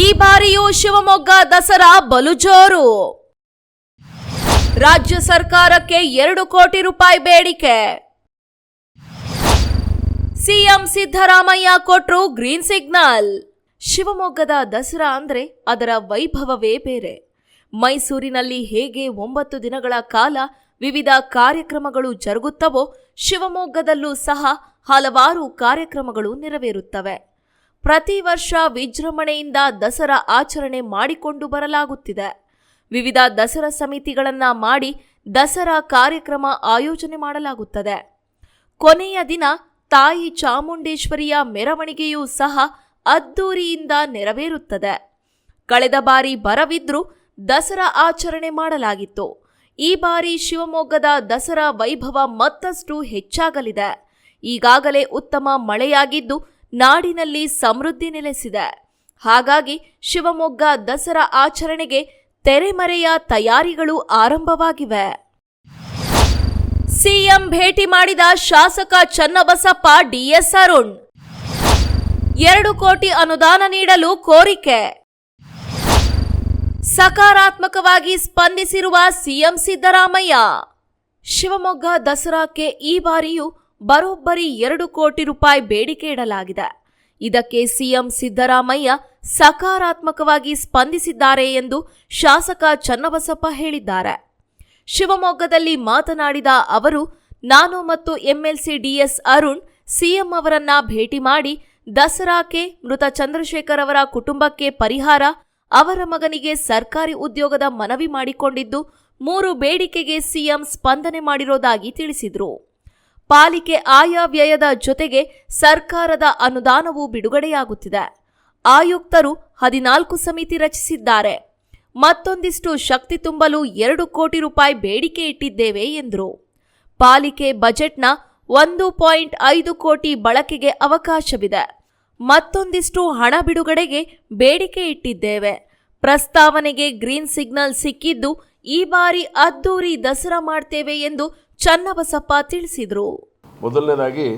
ಈ ಬಾರಿಯೂ ಶಿವಮೊಗ್ಗ ದಸರಾ ಬಲು ಜೋರು ರಾಜ್ಯ ಸರ್ಕಾರಕ್ಕೆ ಎರಡು ಕೋಟಿ ರೂಪಾಯಿ ಬೇಡಿಕೆ. ಸಿಎಂ ಸಿದ್ದರಾಮಯ್ಯ ಕೊಟ್ರು ಗ್ರೀನ್ ಸಿಗ್ನಲ್. ಶಿವಮೊಗ್ಗದ ದಸರಾ ಅಂದ್ರೆ ಅದರ ವೈಭವವೇ ಬೇರೆ. ಮೈಸೂರಿನಲ್ಲಿ ಹೇಗೆ ಒಂಬತ್ತು ದಿನಗಳ ಕಾಲ ವಿವಿಧ ಕಾರ್ಯಕ್ರಮಗಳು ಜರುಗುತ್ತವೋ ಶಿವಮೊಗ್ಗದಲ್ಲೂ ಸಹ ಹಲವಾರು ಕಾರ್ಯಕ್ರಮಗಳು ನೆರವೇರುತ್ತವೆ. ಪ್ರತಿ ವರ್ಷ ವಿಜೃಂಭಣೆಯಿಂದ ದಸರಾ ಆಚರಣೆ ಮಾಡಿಕೊಂಡು ಬರಲಾಗುತ್ತಿದೆ. ವಿವಿಧ ದಸರಾ ಸಮಿತಿಗಳನ್ನ ಮಾಡಿ ದಸರಾ ಕಾರ್ಯಕ್ರಮ ಆಯೋಜನೆ ಮಾಡಲಾಗುತ್ತದೆ. ಕೊನೆಯ ದಿನ ತಾಯಿ ಚಾಮುಂಡೇಶ್ವರಿಯ ಮೆರವಣಿಗೆಯೂ ಸಹ ಅದ್ದೂರಿಯಿಂದ ನೆರವೇರುತ್ತದೆ. ಕಳೆದ ಬಾರಿ ಬರವಿದ್ರೂ ದಸರಾ ಆಚರಣೆ ಮಾಡಲಾಗಿತ್ತು. ಈ ಬಾರಿ ಶಿವಮೊಗ್ಗದ ದಸರಾ ವೈಭವ ಮತ್ತಷ್ಟು ಹೆಚ್ಚಾಗಲಿದೆ. ಈಗಾಗಲೇ ಉತ್ತಮ ಮಳೆಯಾಗಿದ್ದು ನಾಡಿನಲ್ಲಿ ಸಮೃದ್ಧಿ ನೆಲೆಸಿದೆ. ಹಾಗಾಗಿ ಶಿವಮೊಗ್ಗ ದಸರಾ ಆಚರಣೆಗೆ ತೆರೆಮರೆಯ ತಯಾರಿಗಳು ಆರಂಭವಾಗಿವೆ. ಸಿಎಂ ಭೇಟಿ ಮಾಡಿದ ಶಾಸಕ ಚನ್ನಬಸಪ್ಪ, ಡಿಎಸ್ ಅರುಣ್. ಎರಡು ಕೋಟಿ ಅನುದಾನ ನೀಡಲು ಕೋರಿಕೆ. ಸಕಾರಾತ್ಮಕವಾಗಿ ಸ್ಪಂದಿಸಿರುವ ಸಿಎಂ ಸಿದ್ದರಾಮಯ್ಯ. ಶಿವಮೊಗ್ಗ ದಸರಾಕ್ಕೆ ಈ ಬಾರಿಯೂ ಬರೋಬ್ಬರಿ ಎರಡು ಕೋಟಿ ರೂಪಾಯಿ ಬೇಡಿಕೆ ಇಡಲಾಗಿದೆ. ಇದಕ್ಕೆ ಸಿಎಂ ಸಿದ್ದರಾಮಯ್ಯ ಸಕಾರಾತ್ಮಕವಾಗಿ ಸ್ಪಂದಿಸಿದ್ದಾರೆ ಎಂದು ಶಾಸಕ ಚನ್ನಬಸಪ್ಪ ಹೇಳಿದ್ದಾರೆ. ಶಿವಮೊಗ್ಗದಲ್ಲಿ ಮಾತನಾಡಿದ ಅವರು, ನಾನು ಮತ್ತು ಎಂಎಲ್ಸಿ ಡಿಎಸ್ ಅರುಣ್ ಸಿಎಂ ಅವರನ್ನ ಭೇಟಿ ಮಾಡಿ ದಸರಾಕ್ಕೆ ಮೃತ ಚಂದ್ರಶೇಖರ್ ಅವರ ಕುಟುಂಬಕ್ಕೆ ಪರಿಹಾರ, ಅವರ ಮಗನಿಗೆ ಸರ್ಕಾರಿ ಉದ್ಯೋಗದ ಮನವಿ ಮಾಡಿಕೊಂಡಿದ್ದು, ಮೂರು ಬೇಡಿಕೆಗೆ ಸಿಎಂ ಸ್ಪಂದನೆ ಮಾಡಿರೋದಾಗಿ ತಿಳಿಸಿದರು. ಪಾಲಿಕೆ ಆಯಾ ವ್ಯಯದ ಜೊತೆಗೆ ಸರ್ಕಾರದ ಅನುದಾನವೂ ಬಿಡುಗಡೆಯಾಗುತ್ತಿದೆ. ಆಯುಕ್ತರು ಹದಿನಾಲ್ಕು ಸಮಿತಿ ರಚಿಸಿದ್ದಾರೆ. ಮತ್ತೊಂದಿಷ್ಟು ಶಕ್ತಿ ತುಂಬಲು ಎರಡು ಕೋಟಿ ರೂಪಾಯಿ ಬೇಡಿಕೆ ಇಟ್ಟಿದ್ದೇವೆ, ಎಂದರು. ಪಾಲಿಕೆ ಬಜೆಟ್ನ ಒಂದು ಪಾಯಿಂಟ್ ಐದು ಕೋಟಿ ಬಳಕೆಗೆ ಅವಕಾಶವಿದೆ. ಮತ್ತೊಂದಿಷ್ಟು ಹಣ ಬಿಡುಗಡೆಗೆ ಬೇಡಿಕೆ ಇಟ್ಟಿದ್ದೇವೆ. ಪ್ರಸ್ತಾವನೆಗೆ ಗ್ರೀನ್ ಸಿಗ್ನಲ್ ಸಿಕ್ಕಿದ್ದು ಈ ಬಾರಿ ಅದ್ದೂರಿ ದಸರಾ ಮಾಡ್ತೇವೆ ಎಂದು ಚನ್ನಬಸಪ್ಪ ತಿಳಿಸಿದರು. ಮೊದಲನೇದಾಗಿ,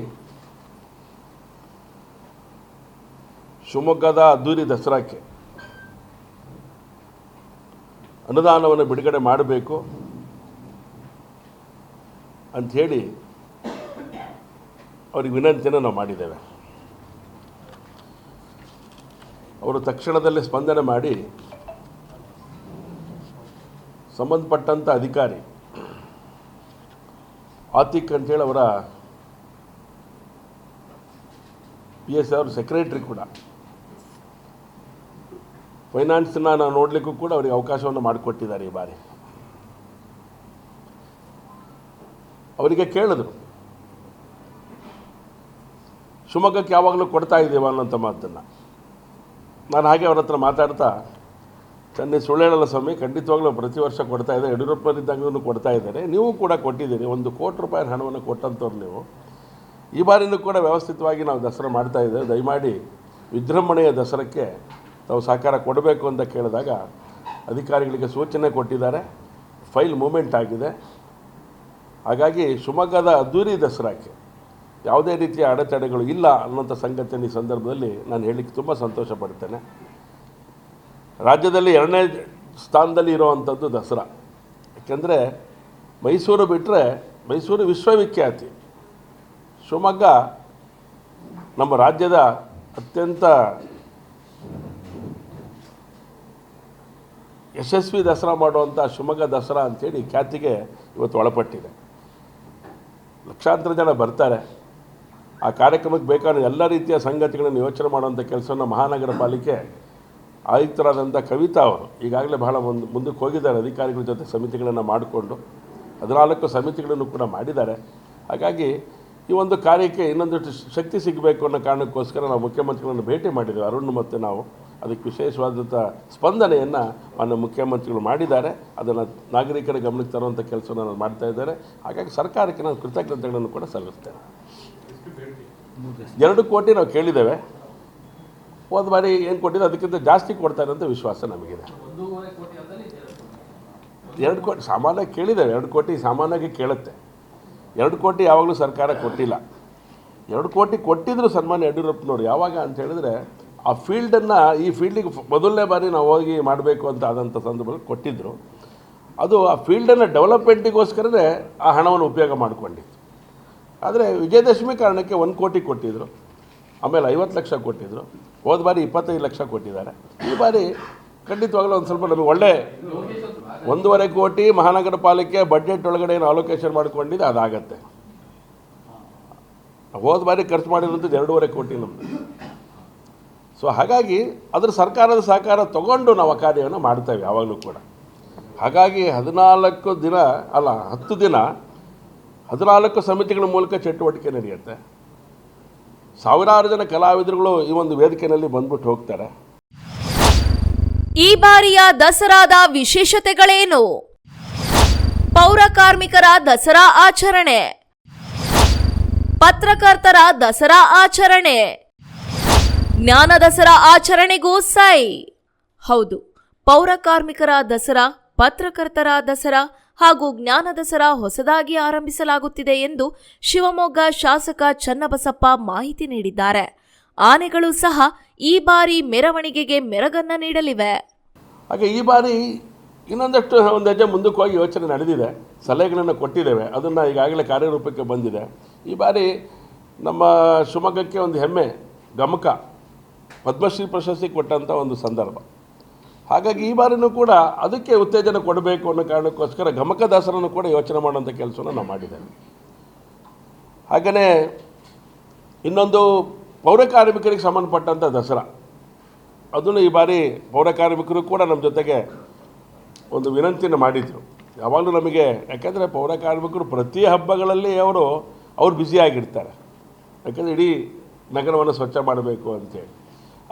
ಶಿವಮೊಗ್ಗದ ಅದ್ದೂರಿ ದಸರಾಕ್ಕೆ ಅನುದಾನವನ್ನು ಬಿಡುಗಡೆ ಮಾಡಬೇಕು ಅಂಥೇಳಿ ಅವ್ರಿಗೆ ವಿನಂತಿಯನ್ನು ನಾವು ಮಾಡಿದ್ದೇವೆ. ಅವರು ತಕ್ಷಣದಲ್ಲೇ ಸ್ಪಂದನೆ ಮಾಡಿ ಸಂಬಂಧಪಟ್ಟಂಥ ಅಧಿಕಾರಿ ಆತಿಕ್ ಅಂತೇಳಿ ಅವರ ಪಿ ಎಸ್ ಅವ್ರ ಸೆಕ್ರೆಟ್ರಿ ಕೂಡ. ಫೈನಾನ್ಸ್ನ ನಾವು ನೋಡಲಿಕ್ಕೂ ಕೂಡ ಅವರಿಗೆ ಅವಕಾಶವನ್ನು ಮಾಡಿಕೊಟ್ಟಿದ್ದಾರೆ ಈ ಬಾರಿ. ಅವರಿಗೆ ಕೇಳಿದ್ರು, ಶಿವಮೊಗ್ಗಕ್ಕೆ ಯಾವಾಗಲೂ ಕೊಡ್ತಾ ಇದ್ದೀವ ಅನ್ನೋಂಥ ಮಾತನ್ನು. ನಾನು ಹಾಗೆ ಅವ್ರ ಹತ್ರ ಮಾತಾಡ್ತಾ ಚೆನ್ನೈ ಸುಳ್ಳು ಸ್ವಾಮಿ, ಖಂಡಿತವಾಗ್ಲೂ ಪ್ರತಿ ವರ್ಷ ಕೊಡ್ತಾ ಇದ್ದಾರೆ. ಯಡಿಯೂರಪ್ಪನಿದ್ದಾಗಲೂ ಕೊಡ್ತಾ ಇದ್ದಾರೆ. ನೀವು ಕೂಡ ಕೊಟ್ಟಿದ್ದೀರಿ. ಒಂದು ಕೋಟಿ ರೂಪಾಯಿ ಹಣವನ್ನು ಕೊಟ್ಟಂಥವ್ರು ನೀವು. ಈ ಬಾರಿನೂ ಕೂಡ ವ್ಯವಸ್ಥಿತವಾಗಿ ನಾವು ದಸರಾ ಮಾಡ್ತಾ ಇದ್ದೇವೆ. ದಯಮಾಡಿ ವಿಜೃಂಭಣೆಯ ದಸರಕ್ಕೆ ತಾವು ಸಹಕಾರ ಕೊಡಬೇಕು ಅಂತ ಕೇಳಿದಾಗ ಅಧಿಕಾರಿಗಳಿಗೆ ಸೂಚನೆ ಕೊಟ್ಟಿದ್ದಾರೆ. ಫೈಲ್ ಮೂಮೆಂಟ್ ಆಗಿದೆ. ಹಾಗಾಗಿ ಶಿವಮೊಗ್ಗದ ಅದ್ದೂರಿ ದಸರಾಕ್ಕೆ ಯಾವುದೇ ರೀತಿಯ ಅಡೆತಡೆಗಳು ಇಲ್ಲ ಅನ್ನೋಂಥ ಸಂಗತಿಯನ್ನು ಈ ಸಂದರ್ಭದಲ್ಲಿ ನಾನು ಹೇಳಲಿಕ್ಕೆ ತುಂಬ ಸಂತೋಷ ಪಡ್ತೇನೆ ರಾಜ್ಯದಲ್ಲಿ ಎರಡನೇ ಸ್ಥಾನದಲ್ಲಿ ಇರುವಂಥದ್ದು ದಸರಾ. ಯಾಕೆಂದರೆ ಮೈಸೂರು ಬಿಟ್ಟರೆ ಮೈಸೂರು ವಿಶ್ವವಿಖ್ಯಾತಿ. ಶಿವಮೊಗ್ಗ ನಮ್ಮ ರಾಜ್ಯದ ಅತ್ಯಂತ ಯಶಸ್ವಿ ದಸರಾ ಮಾಡುವಂಥ ಶಿವಮೊಗ್ಗ ದಸರಾ ಅಂಥೇಳಿ ಖ್ಯಾತಿಗೆ ಇವತ್ತು ಒಳಪಟ್ಟಿದೆ. ಲಕ್ಷಾಂತರ ಜನ ಬರ್ತಾರೆ. ಆ ಕಾರ್ಯಕ್ರಮಕ್ಕೆ ಬೇಕಾದ ಎಲ್ಲ ರೀತಿಯ ಸಂಗತಿಗಳನ್ನು ಯೋಚನೆ ಮಾಡುವಂಥ ಕೆಲಸವನ್ನು ಮಹಾನಗರ ಪಾಲಿಕೆ ಆಯುಕ್ತರಾದಂಥ ಕವಿತಾ ಅವರು ಈಗಾಗಲೇ ಬಹಳ ಮುಂದೆ, ಮುಂದಕ್ಕೆ ಹೋಗಿದ್ದಾರೆ ಅಧಿಕಾರಿಗಳ ಜೊತೆ ಸಮಿತಿಗಳನ್ನು ಮಾಡಿಕೊಂಡು. ಹದಿನಾಲ್ಕು ಸಮಿತಿಗಳನ್ನು ಕೂಡ ಮಾಡಿದ್ದಾರೆ. ಹಾಗಾಗಿ ಈ ಒಂದು ಕಾರ್ಯಕ್ಕೆ ಇನ್ನೊಂದಷ್ಟು ಶಕ್ತಿ ಸಿಗಬೇಕು ಅನ್ನೋ ಕಾರಣಕ್ಕೋಸ್ಕರ ನಾವು ಮುಖ್ಯಮಂತ್ರಿಗಳನ್ನು ಭೇಟಿ ಮಾಡಿದ್ದೇವೆ ಅರುಣ್ ಮತ್ತು ನಾವು ಅದಕ್ಕೆ ವಿಶೇಷವಾದಂಥ ಸ್ಪಂದನೆಯನ್ನು ಮಾನ್ಯ ಮುಖ್ಯಮಂತ್ರಿಗಳು ಮಾಡಿದ್ದಾರೆ. ಅದನ್ನು ನಾಗರಿಕರ ಗಮನಕ್ಕೆ ತರುವಂಥ ಕೆಲಸವನ್ನು ನಾನು ಮಾಡ್ತಾ ಇದ್ದಾರೆ. ಹಾಗಾಗಿ ಸರ್ಕಾರಕ್ಕೆ ನಾನು ಕೃತಜ್ಞತೆಗಳನ್ನು ಕೂಡ ಸಲ್ಲಿಸ್ತೇನೆ. ಎರಡು ಕೋಟಿ ನಾವು ಕೇಳಿದ್ದೇವೆ. ಹೋದ ಬಾರಿ ಏನು ಕೊಟ್ಟಿದ್ದು ಅದಕ್ಕಿಂತ ಜಾಸ್ತಿ ಕೊಡ್ತಾರೆ ಅಂತ ವಿಶ್ವಾಸ ನಮಗಿದೆ. ಎರಡು ಕೋಟಿ ಸಾಮಾನ್ಯ ಕೇಳಿದ್ದೇವೆ ಎರಡು ಕೋಟಿ ಸಾಮಾನ್ಯವಾಗಿ ಕೇಳುತ್ತೆ. ಎರಡು ಕೋಟಿ ಯಾವಾಗಲೂ ಸರ್ಕಾರ ಕೊಟ್ಟಿಲ್ಲ. ಎರಡು ಕೋಟಿ ಕೊಟ್ಟಿದ್ರು ಸನ್ಮಾನ್ಯ ಯಡಿಯೂರಪ್ಪನವ್ರು. ಯಾವಾಗ ಅಂತ ಹೇಳಿದ್ರೆ, ಆ ಫೀಲ್ಡನ್ನು ಈ ಫೀಲ್ಡಿಗೆ ಮೊದಲನೇ ಬಾರಿ ನಾವು ಹೋಗಿ ಮಾಡಬೇಕು ಅಂತ ಆದಂಥ ಸಂದರ್ಭದಲ್ಲಿ ಕೊಟ್ಟಿದ್ದರು ಅದು ಆ ಫೀಲ್ಡನ್ನು ಡೆವಲಪ್ಮೆಂಟಿಗೋಸ್ಕರನೇ ಆ ಹಣವನ್ನು ಉಪಯೋಗ ಮಾಡಿಕೊಂಡಿತ್ತು. ಆದರೆ ವಿಜಯದಶಮಿ ಕಾರಣಕ್ಕೆ ಒಂದು ಕೋಟಿ ಕೊಟ್ಟಿದ್ದರು ಆಮೇಲೆ ಐವತ್ತು ಲಕ್ಷ ಕೊಟ್ಟಿದ್ದರು ಹೋದ ಬಾರಿ ಇಪ್ಪತ್ತೈದು ಲಕ್ಷ ಕೊಟ್ಟಿದ್ದಾರೆ. ಈ ಬಾರಿ ಖಂಡಿತವಾಗಲೂ ಒಂದು ಸ್ವಲ್ಪ ನಮಗೆ ಒಳ್ಳೆ ಒಂದೂವರೆ ಕೋಟಿ ಮಹಾನಗರ ಪಾಲಿಕೆ ಬಜೆಟ್ ಒಳಗಡೆ ಏನು ಅಲೋಕೇಶನ್ ಮಾಡ್ಕೊಂಡಿದ್ದು ಅದಾಗತ್ತೆ. ಹೋದ ಬಾರಿ ಖರ್ಚು ಮಾಡಿರೋಂಥದ್ದು ಎರಡೂವರೆ ಕೋಟಿ ನಮ್ಮದು ಸೊ ಹಾಗಾಗಿ ಅದ್ರ ಸರ್ಕಾರದ ಸಹಕಾರ ತಗೊಂಡು ನಾವು ಆ ಕಾರ್ಯವನ್ನು ಮಾಡ್ತೇವೆ, ಯಾವಾಗಲೂ ಕೂಡ. ಹಾಗಾಗಿ ಹದಿನಾಲ್ಕು ದಿನ, ಅಲ್ಲ, ಹತ್ತು ದಿನ ಹದಿನಾಲ್ಕು ಸಮಿತಿಗಳ ಮೂಲಕ ಚಟುವಟಿಕೆ ನಡೆಯುತ್ತೆ. ಸಾವಿರಾರು ಜನ ಕಲಾವಿದರುಗಳು ಈ ಒಂದು ವೇದಿಕೆಯಲ್ಲಿ ಬಂದ್ಬಿಟ್ಟು ಹೋಗ್ತಾರೆ. ಈ ಬಾರಿಯ ದಸರಾದ ವಿಶೇಷತೆಗಳೇನು? ಪೌರ ಕಾರ್ಮಿಕರ ದಸರಾ ಆಚರಣೆ. ಪತ್ರಕರ್ತರ ದಸರಾ ಆಚರಣೆ. ಜ್ಞಾನ ದಸರಾ ಆಚರಣೆಗೂ ಸೈ. ಹೌದು, ಪೌರ ಕಾರ್ಮಿಕರ ದಸರಾ, ಪತ್ರಕರ್ತರ ದಸರಾ ಹಾಗೂ ಜ್ಞಾನ ದಸರಾ ಹೊಸದಾಗಿ ಆರಂಭಿಸಲಾಗುತ್ತಿದೆ ಎಂದು ಶಿವಮೊಗ್ಗ ಶಾಸಕ ಚನ್ನಬಸಪ್ಪ ಮಾಹಿತಿ ನೀಡಿದ್ದಾರೆ. ಆನೆಗಳು ಸಹ ಈ ಬಾರಿ ಮೆರವಣಿಗೆಗೆ ಮೆರಗನ್ನ ನೀಡಲಿವೆ. ಹಾಗೆ ಈ ಬಾರಿ ಇನ್ನೊಂದಷ್ಟು ಒಂದು ಹೆಜ್ಜೆ ಮುಂದಕ್ಕೆ ಹೋಗಿ ಯೋಚನೆ ನಡೆದಿದೆ. ಸಲಹೆಗಳನ್ನು ಕೊಟ್ಟಿದ್ದೇವೆ. ಅದನ್ನು ಈಗಾಗಲೇ ಕಾರ್ಯರೂಪಕ್ಕೆ ಬಂದಿದೆ. ಈ ಬಾರಿ ನಮ್ಮ ಶಿವಮೊಗ್ಗಕ್ಕೆ ಒಂದು ಹೆಮ್ಮೆ, ಗಮಕ, ಪದ್ಮಶ್ರೀ ಪ್ರಶಸ್ತಿ ಕೊಟ್ಟಂಥ ಒಂದು ಸಂದರ್ಭ. ಹಾಗಾಗಿ ಈ ಬಾರಿನೂ ಕೂಡ ಅದಕ್ಕೆ ಉತ್ತೇಜನ ಕೊಡಬೇಕು ಅನ್ನೋ ಕಾರಣಕ್ಕೋಸ್ಕರ ಗಮಕ ದಾಸರನ್ನು ಕೂಡ ಯೋಚನೆ ಮಾಡುವಂಥ ಕೆಲಸವನ್ನು ನಾವು ಮಾಡಿದ್ದೇವೆ. ಹಾಗೆಯೇ ಇನ್ನೊಂದು ಪೌರ ಕಾರ್ಮಿಕರಿಗೆ ಸಂಬಂಧಪಟ್ಟಂಥ ದಸರಾ. ಅದನ್ನು ಈ ಬಾರಿ ಪೌರ ಕಾರ್ಮಿಕರು ಕೂಡ ನಮ್ಮ ಜೊತೆಗೆ ಒಂದು ವಿನಂತಿಯನ್ನು ಮಾಡಿದರು. ಯಾವಾಗಲೂ ನಮಗೆ, ಯಾಕೆಂದರೆ ಪೌರ ಕಾರ್ಮಿಕರು ಪ್ರತಿ ಹಬ್ಬಗಳಲ್ಲಿ ಅವರು, ಅವ್ರು ಬ್ಯುಸಿಯಾಗಿರ್ತಾರೆ ಯಾಕೆಂದರೆ ಇಡೀ ನಗರವನ್ನು ಸ್ವಚ್ಛ ಮಾಡಬೇಕು ಅಂತೇಳಿ.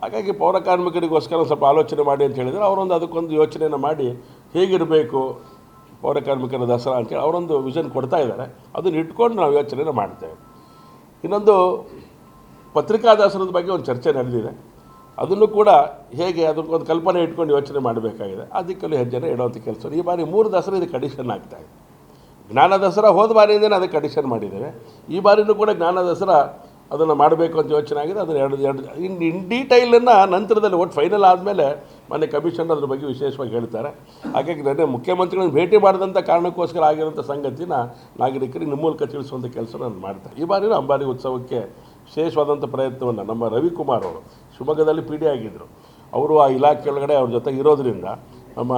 ಹಾಗಾಗಿ ಪೌರ ಕಾರ್ಮಿಕರಿಗೋಸ್ಕರ ಸ್ವಲ್ಪ ಆಲೋಚನೆ ಮಾಡಿ ಅಂತ ಹೇಳಿದರೆ. ಅವರೊಂದು ಅದಕ್ಕೊಂದು ಯೋಚನೆಯನ್ನು ಮಾಡಿ ಹೇಗಿರಬೇಕು ಪೌರ ಕಾರ್ಮಿಕರ ದಸರಾ ಅಂತೇಳಿ ಅವರೊಂದು ವಿಷನ್ ಕೊಡ್ತಾ ಇದ್ದಾರೆ. ಅದನ್ನು ಇಟ್ಕೊಂಡು ನಾವು ಯೋಚನೆಯನ್ನು ಮಾಡ್ತೇವೆ. ಇನ್ನೊಂದು ಪತ್ರಿಕಾ ದಾಸರದ ಬಗ್ಗೆ ಒಂದು ಚರ್ಚೆ ನಡೆದಿದೆ. ಅದನ್ನು ಕೂಡ ಹೇಗೆ ಅದಕ್ಕೊಂದು ಕಲ್ಪನೆ ಇಟ್ಕೊಂಡು ಯೋಚನೆ ಮಾಡಬೇಕಾಗಿದೆ. ಅದಕ್ಕಲ್ಲೂ ದಿಕ್ಕಲ್ಲಿ ಹೆಜ್ಜೆನ ಇಡುವಂಥ ಕೆಲಸ. ಈ ಬಾರಿ ಮೂರು ದಸರಾ ಇದು ಕಂಡೀಷನ್ ಆಗ್ತಾ ಇದೆ. ಜ್ಞಾನ ದಸರಾ ಹೋದ ಬಾರಿಯಿಂದಲೇ ಅದಕ್ಕೆ ಅಡಿಷನ್ ಮಾಡಿದ್ದೇವೆ. ಈ ಬಾರಿನೂ ಕೂಡ ಜ್ಞಾನ ದಸರಾ ಅದನ್ನು ಮಾಡಬೇಕು ಅಂತ ಯೋಚನೆ ಆಗಿದೆ. ಅದನ್ನು ಎರಡು ಎರಡು ಇನ್ ಇನ್ ಡೀಟೈಲನ್ನು ನಂತರದಲ್ಲಿ ಒಟ್ಟು ಫೈನಲ್ ಆದಮೇಲೆ ಮೊನ್ನೆ ಕಮಿಷನ್ ಅದ್ರ ಬಗ್ಗೆ ವಿಶೇಷವಾಗಿ ಹೇಳ್ತಾರೆ. ಹಾಗಾಗಿ ನನ್ನ ಮುಖ್ಯಮಂತ್ರಿಗಳನ್ನು ಭೇಟಿ ಮಾಡಿದಂಥ ಕಾರಣಕ್ಕೋಸ್ಕರ ಆಗಿರೋಂಥ ಸಂಗತಿನ ನಾಗರಿಕರಿಗೆ ನಿಮ್ಮ ಮೂಲಕ ತಿಳಿಸುವಂಥ ಕೆಲಸ ನಾನು ಮಾಡ್ತೇನೆ ಈ ಬಾರಿನೂ ಅಂಬಾರಿ ಉತ್ಸವಕ್ಕೆ ವಿಶೇಷವಾದಂಥ ಪ್ರಯತ್ನವನ್ನು ನಮ್ಮ ರವಿಕುಮಾರ್ ಅವರು ಶಿವಮೊಗ್ಗದಲ್ಲಿ ಪಿ ಡಿ ಆಗಿದ್ದರು ಅವರು ಆ ಇಲಾಖೆ ಒಳಗಡೆ ಅವ್ರ ಜೊತೆಗೆ ಇರೋದರಿಂದ, ನಮ್ಮ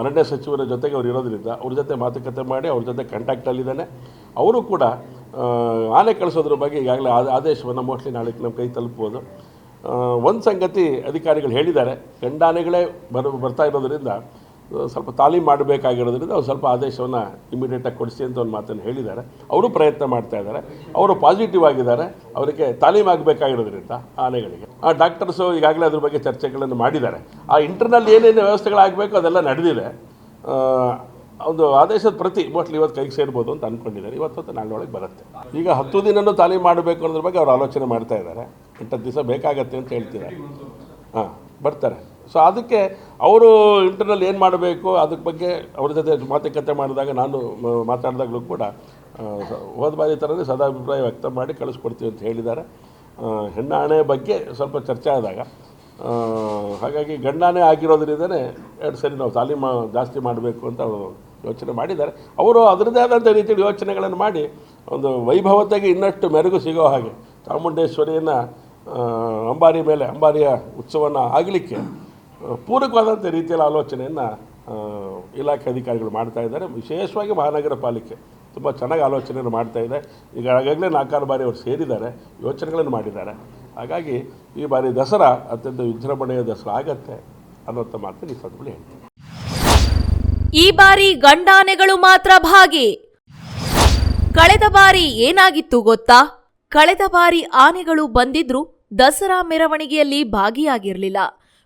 ಅರಣ್ಯ ಸಚಿವರ ಜೊತೆಗೆ ಅವ್ರು ಇರೋದರಿಂದ ಅವ್ರ ಜೊತೆ ಮಾತುಕತೆ ಮಾಡಿ ಅವ್ರ ಜೊತೆ ಕಾಂಟ್ಯಾಕ್ಟಲ್ಲಿದ್ದಾನೆ ಅವರು ಕೂಡ ಆನೆ ಕಳಿಸೋದ್ರ ಬಗ್ಗೆ ಈಗಾಗಲೇ ಆದ ಆದೇಶವನ್ನು ಮೋಸ್ಟ್ಲಿ ನಾಳೆ ನಮ್ಮ ಕೈ ತಲುಪ್ಬೋದು ಒಂದು ಸಂಗತಿ ಅಧಿಕಾರಿಗಳು ಹೇಳಿದ್ದಾರೆ. ಗಂಡಾನೆಗಳೇ ಬರ ಬರ್ತಾ ಇರೋದರಿಂದ ಸ್ವಲ್ಪ ತಾಲೀಮ್ ಮಾಡಬೇಕಾಗಿರೋದ್ರಿಂದ ಅವ್ರು ಸ್ವಲ್ಪ ಆದೇಶವನ್ನು ಇಮಿಡಿಯೇಟಾಗಿ ಕೊಡಿಸಿ ಅಂತ ಒಂದು ಮಾತನ್ನು ಹೇಳಿದ್ದಾರೆ. ಅವರು ಪ್ರಯತ್ನ ಮಾಡ್ತಾ ಇದ್ದಾರೆ. ಅವರು ಪಾಸಿಟಿವ್ ಆಗಿದ್ದಾರೆ. ಅವರಿಗೆ ತಾಲೀಮ್ ಆಗಬೇಕಾಗಿರೋದ್ರಿಂದ ಆನೆಗಳಿಗೆ. ಆ ಡಾಕ್ಟರ್ಸು ಈಗಾಗಲೇ ಅದ್ರ ಬಗ್ಗೆ ಚರ್ಚೆಗಳನ್ನು ಮಾಡಿದ್ದಾರೆ. ಆ ಇಂಟರ್ನಲ್ ಏನೇನು ವ್ಯವಸ್ಥೆಗಳಾಗಬೇಕು ಅದೆಲ್ಲ ನಡೆದಿದೆ. ಒಂದು ಆದೇಶದ ಪ್ರತಿ ಮೋಸ್ಟ್ಲಿ ಇವತ್ತು ಕೈಗೆ ಸೇರ್ಬೋದು ಅಂತ ಅಂದ್ಕೊಂಡಿದ್ದಾರೆ ಇವತ್ತು ಹೊತ್ತು ನಾಳೆ ಬರುತ್ತೆ. ಈಗ ಹತ್ತು ದಿನನೂ ತಾಲೀಮ್ ಮಾಡಬೇಕು ಅನ್ನೋದ್ರ ಬಗ್ಗೆ ಅವ್ರು ಆಲೋಚನೆ ಮಾಡ್ತಾ ಇದ್ದಾರೆ. ಎಂಟತ್ತು ದಿವಸ ಬೇಕಾಗತ್ತೆ ಅಂತ ಹೇಳ್ತಿದ್ದಾರೆ ಹಾಂ, ಬರ್ತಾರೆ. ಸೊ ಅದಕ್ಕೆ ಅವರು ಇಂಟರ್ನಲ್ ಏನು ಮಾಡಬೇಕು ಅದಕ್ಕೆ ಬಗ್ಗೆ ಅವ್ರ ಜೊತೆ ಮಾತುಕತೆ ಮಾಡಿದಾಗ ನಾನು ಮಾತಾಡಿದಾಗಲೂ ಕೂಡ ಹೋದ ಬಾರಿ ಥರನೇ ಸದಾಭಿಪ್ರಾಯ ವ್ಯಕ್ತ ಮಾಡಿ ಕಳಿಸ್ಕೊಡ್ತೀವಿ ಅಂತ ಹೇಳಿದ್ದಾರೆ. ಹೆಣ್ಣಾಣೆ ಬಗ್ಗೆ ಸ್ವಲ್ಪ ಚರ್ಚೆ ಆದಾಗ ಹಾಗಾಗಿ ಗಂಡಾನೇ ಆಗಿರೋದ್ರಿಂದನೇ ಎರಡು ಸರಿ ನಾವು ತಾಲೀಮು ಜಾಸ್ತಿ ಮಾಡಬೇಕು ಅಂತ ಅವರು ಯೋಚನೆ ಮಾಡಿದ್ದಾರೆ. ಅವರು ಅದರದ್ದೇ ಆದಂಥ ರೀತಿಯಲ್ಲಿ ಯೋಚನೆಗಳನ್ನು ಮಾಡಿ ಒಂದು ವೈಭವತೆಗೆ ಇನ್ನಷ್ಟು ಮೆರುಗು ಸಿಗೋ ಹಾಗೆ ಚಾಮುಂಡೇಶ್ವರಿಯನ್ನು ಅಂಬಾರಿ ಮೇಲೆ, ಅಂಬಾರಿಯ ಉತ್ಸವನ ಆಗಲಿಕ್ಕೆ ಪೂರಕವಾದಂಥ ರೀತಿಯಲ್ಲಿ ಆಲೋಚನೆಯನ್ನು ಇಲಾಖೆ ಅಧಿಕಾರಿಗಳು ಮಾಡ್ತಾ ಇದ್ದಾರೆ. ವಿಶೇಷವಾಗಿ ಮಹಾನಗರ ಪಾಲಿಕೆ ತುಂಬ ಚೆನ್ನಾಗಿ ಆಲೋಚನೆಯನ್ನು ಮಾಡ್ತಾ ಇದೆ. ಈಗ ಆಗಾಗಲೇ ನಾಲ್ಕಾರು ಬಾರಿ ಅವರು ಸೇರಿದ್ದಾರೆ, ಯೋಚನೆಗಳನ್ನು ಮಾಡಿದ್ದಾರೆ. ಹಾಗಾಗಿ ಈ ಬಾರಿ ದಸರಾ ಅತ್ಯಂತ ವಿಜೃಂಭಣೆಯ ದಸರಾ ಆಗತ್ತೆ ಅನ್ನೋಂಥ ಮಾತನ್ನು ಈ ಸಂದರ್ಭದಲ್ಲಿ ಹೇಳ್ತೀನಿ. ಈ ಬಾರಿ ಗಂಡಾನೆಗಳು ಮಾತ್ರ ಭಾಗಿ. ಕಳೆದ ಬಾರಿ ಏನಾಗಿತ್ತು ಗೊತ್ತಾ? ಕಳೆದ ಬಾರಿ ಆನೆಗಳು ಬಂದಿದ್ರು ದಸರಾ ಮೆರವಣಿಗೆಯಲ್ಲಿ ಭಾಗಿಯಾಗಿರಲಿಲ್ಲ.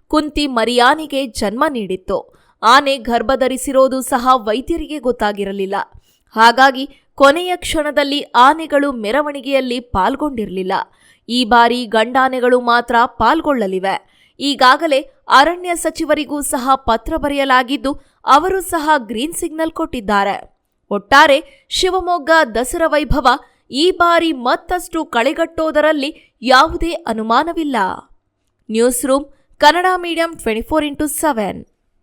ಕುಂತಿ ಮರಿಯಾನೆಗೆ ಜನ್ಮ ನೀಡಿತ್ತು. ಆನೆ ಗರ್ಭಧರಿಸಿರೋದು ಸಹ ವೈದ್ಯರಿಗೆ ಗೊತ್ತಾಗಿರಲಿಲ್ಲ. ಹಾಗಾಗಿ ಕೊನೆಯ ಕ್ಷಣದಲ್ಲಿ ಆನೆಗಳು ಮೆರವಣಿಗೆಯಲ್ಲಿ ಪಾಲ್ಗೊಂಡಿರಲಿಲ್ಲ. ಈ ಬಾರಿ ಗಂಡಾನೆಗಳು ಮಾತ್ರ ಪಾಲ್ಗೊಳ್ಳಲಿವೆ. ಈಗಾಗಲೇ ಅರಣ್ಯ ಸಚಿವರಿಗೂ ಸಹ ಪತ್ರ ಬರೆಯಲಾಗಿದ್ದು, ಅವರು ಸಹ ಗ್ರೀನ್ ಸಿಗ್ನಲ್ ಕೊಟ್ಟಿದ್ದಾರೆ. ಒಟ್ಟಾರೆ, ಶಿವಮೊಗ್ಗ ದಸರಾ ವೈಭವ ಈ ಬಾರಿ ಮತ್ತಷ್ಟು ಕಳೆಗಟ್ಟೋದರಲ್ಲಿ ಯಾವುದೇ ಅನುಮಾನವಿಲ್ಲ. News room, Kannada medium twenty four into seven